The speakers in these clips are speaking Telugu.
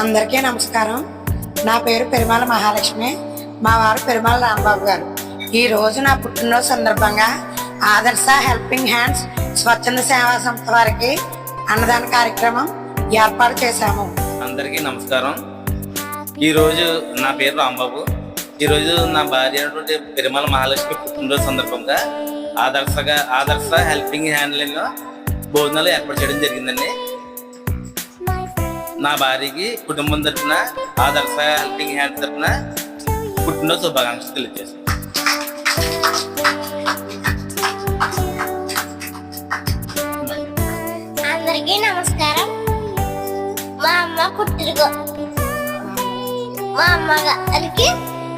అందరికీ నమస్కారం. నా పేరు పెరుమాల మహాలక్ష్మి. మా వారు పెరుమాల రాంబాబు గారు. ఈరోజు నా పుట్టినరోజు సందర్భంగా ఆదర్శ హెల్పింగ్ హ్యాండ్స్ స్వచ్ఛంద సేవా సంస్థ వారికి అన్నదాన కార్యక్రమం ఏర్పాటు చేశాము. అందరికీ నమస్కారం. ఈరోజు నా పేరు రాంబాబు. ఈరోజు నా భార్య అయినటువంటి పెరుమల మహాలక్ష్మి పుట్టినరోజు సందర్భంగా ఆదర్శగా ఆదర్శ హెల్పింగ్ హ్యాండ్లింగ్ భోజనాలు ఏర్పాటు చేయడం జరిగిందండి. నా భార్యకి కుటుంబం తరఫున ఆదర్శ హెల్పింగ్ హ్యాండ్ తరఫున పుట్టినరోజు శుభాకాంక్షలు తెలియజేస్తాను. అందరికీ నమస్కారం. మా అమ్మ పుట్టినరో మా అమ్మ గారికి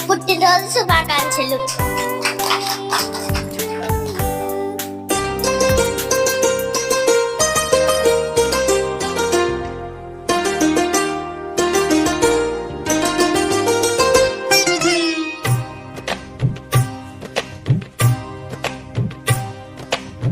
పుట్టినరోజు శుభాకాంక్షలు.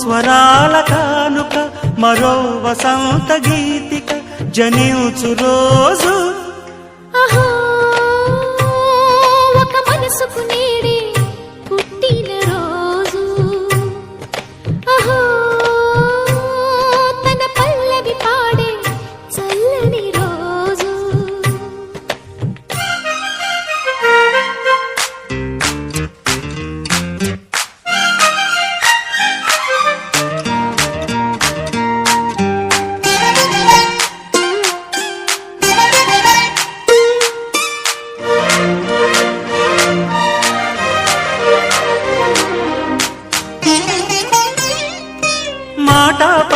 స్వరాల కానుక మరో వసంత గీతిక జనించు రోజు. అహో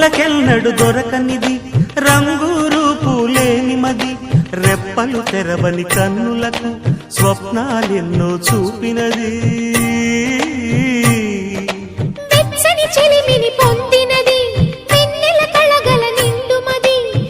చూపులకెన్నడు దొరకనిది రంగు రూపులేని మది. రెప్పలు తెరవని కన్నులకు స్వప్నాలెన్నో చూపినది.